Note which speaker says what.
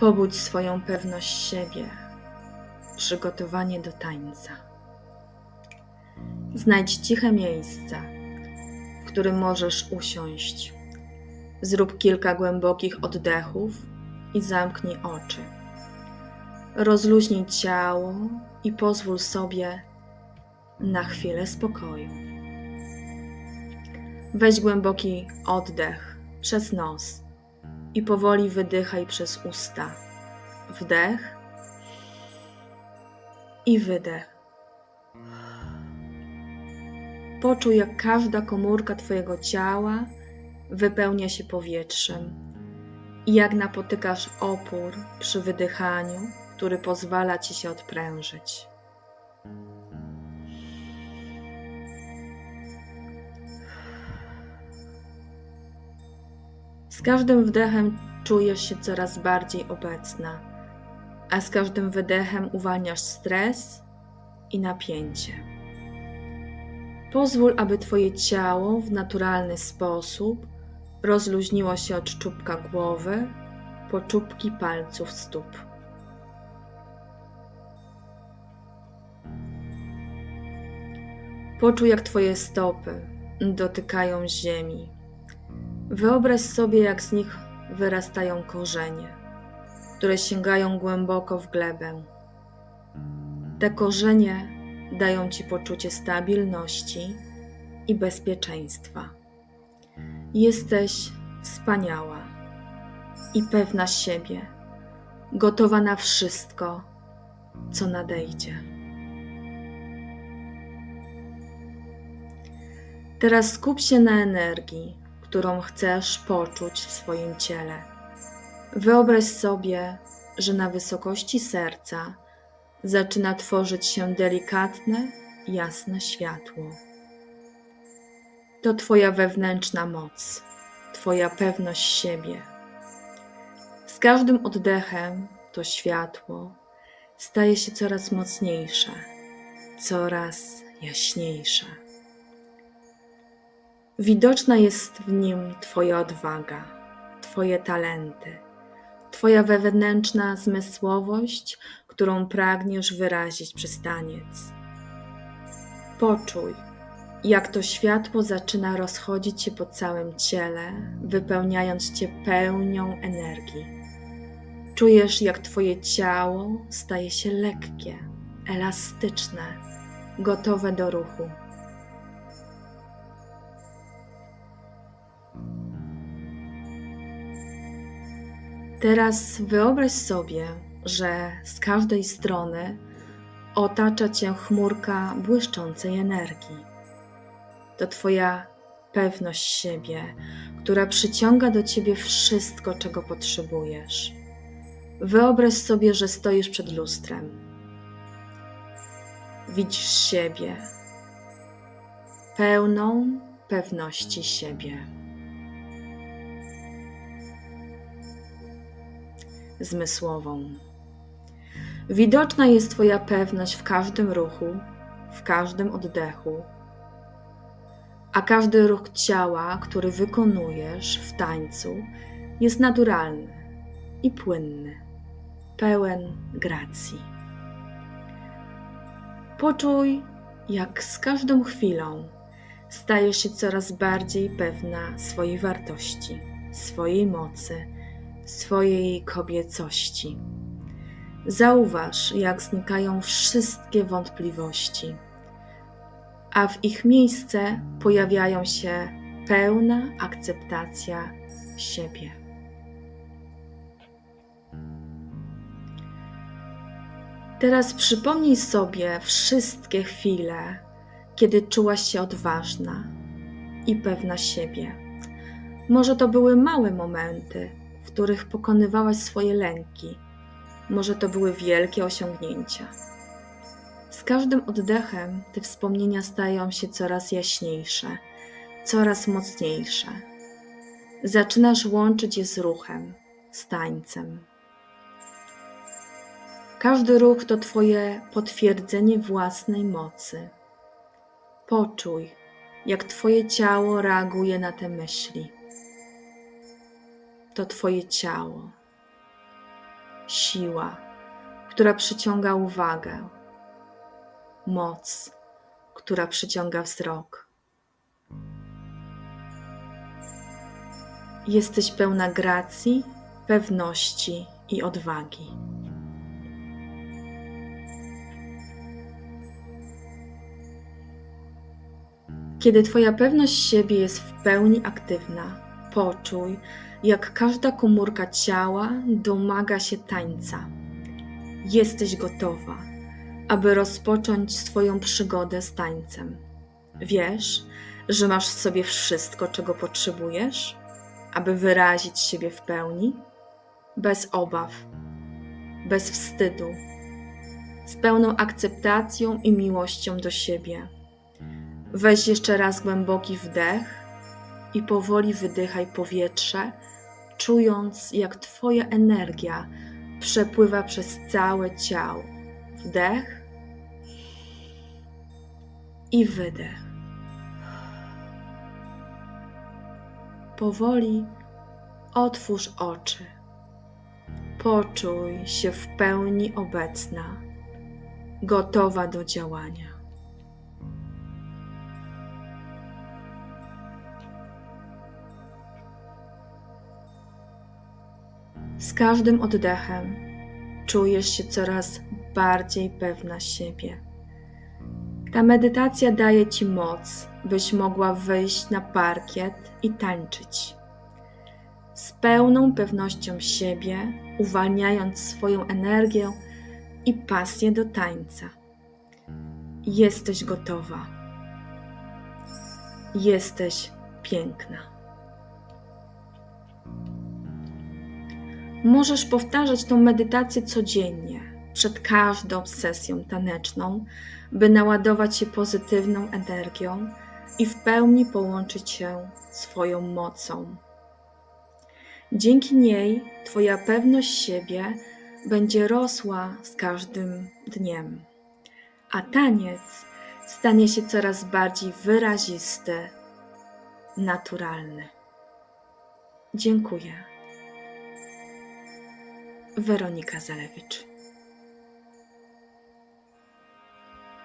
Speaker 1: Pobudź swoją pewność siebie. Przygotowanie do tańca. Znajdź ciche miejsce, w którym możesz usiąść. Zrób kilka głębokich oddechów i zamknij oczy. Rozluźnij ciało i pozwól sobie na chwilę spokoju. Weź głęboki oddech przez nos i powoli wydychaj przez usta. Wdech i wydech. Poczuj, jak każda komórka Twojego ciała wypełnia się powietrzem i jak napotykasz opór przy wydychaniu, który pozwala Ci się odprężyć. Z każdym wdechem czujesz się coraz bardziej obecna, a z każdym wydechem uwalniasz stres i napięcie. Pozwól, aby Twoje ciało w naturalny sposób rozluźniło się od czubka głowy po czubki palców stóp. Poczuj, jak Twoje stopy dotykają ziemi. Wyobraź sobie, jak z nich wyrastają korzenie, które sięgają głęboko w glebę. Te korzenie dają Ci poczucie stabilności i bezpieczeństwa. Jesteś wspaniała i pewna siebie, gotowa na wszystko, co nadejdzie. Teraz skup się na energii, którą chcesz poczuć w swoim ciele. Wyobraź sobie, że na wysokości serca zaczyna tworzyć się delikatne, jasne światło. To Twoja wewnętrzna moc, Twoja pewność siebie. Z każdym oddechem to światło staje się coraz mocniejsze, coraz jaśniejsze. Widoczna jest w nim Twoja odwaga, Twoje talenty, Twoja wewnętrzna zmysłowość, którą pragniesz wyrazić przez taniec. Poczuj, jak to światło zaczyna rozchodzić się po całym ciele, wypełniając Cię pełnią energii. Czujesz, jak Twoje ciało staje się lekkie, elastyczne, gotowe do ruchu. Teraz wyobraź sobie, że z każdej strony otacza cię chmurka błyszczącej energii. To Twoja pewność siebie, która przyciąga do Ciebie wszystko, czego potrzebujesz. Wyobraź sobie, że stoisz przed lustrem. Widzisz siebie, pełną pewności siebie. Zmysłową. Widoczna jest Twoja pewność w każdym ruchu, w każdym oddechu, a każdy ruch ciała, który wykonujesz w tańcu, jest naturalny i płynny, pełen gracji. Poczuj, jak z każdą chwilą stajesz się coraz bardziej pewna swojej wartości, swojej mocy swojej kobiecości. Zauważ, jak znikają wszystkie wątpliwości, a w ich miejsce pojawiają się pełna akceptacja siebie. Teraz przypomnij sobie wszystkie chwile, kiedy czułaś się odważna i pewna siebie. Może to były małe momenty, w których pokonywałaś swoje lęki. Może to były wielkie osiągnięcia. Z każdym oddechem te wspomnienia stają się coraz jaśniejsze, coraz mocniejsze. Zaczynasz łączyć je z ruchem, z tańcem. Każdy ruch to Twoje potwierdzenie własnej mocy. Poczuj, jak Twoje ciało reaguje na te myśli to Twoje ciało. siła, która przyciąga uwagę, moc, która przyciąga wzrok. Jesteś pełna gracji, pewności i odwagi. Kiedy Twoja pewność siebie jest w pełni aktywna, poczuj, jak każda komórka ciała domaga się tańca. Jesteś gotowa, aby rozpocząć swoją przygodę z tańcem. Wiesz, że masz w sobie wszystko, czego potrzebujesz, aby wyrazić siebie w pełni, bez obaw, bez wstydu, z pełną akceptacją i miłością do siebie. Weź jeszcze raz głęboki wdech i powoli wydychaj powietrze, czując jak Twoja energia przepływa przez całe ciało. Wdech i wydech. Powoli otwórz oczy. Poczuj się w pełni obecna, gotowa do działania. Z każdym oddechem czujesz się coraz bardziej pewna siebie. Ta medytacja daje Ci moc, byś mogła wyjść na parkiet i tańczyć. Z pełną pewnością siebie, uwalniając swoją energię i pasję do tańca. Jesteś gotowa. Jesteś piękna. Możesz powtarzać tą medytację codziennie, przed każdą sesją taneczną, by naładować się pozytywną energią i w pełni połączyć się swoją mocą. Dzięki niej Twoja pewność siebie będzie rosła z każdym dniem, a taniec stanie się coraz bardziej wyrazisty, naturalny. Dziękuję. Weronika Zalewicz.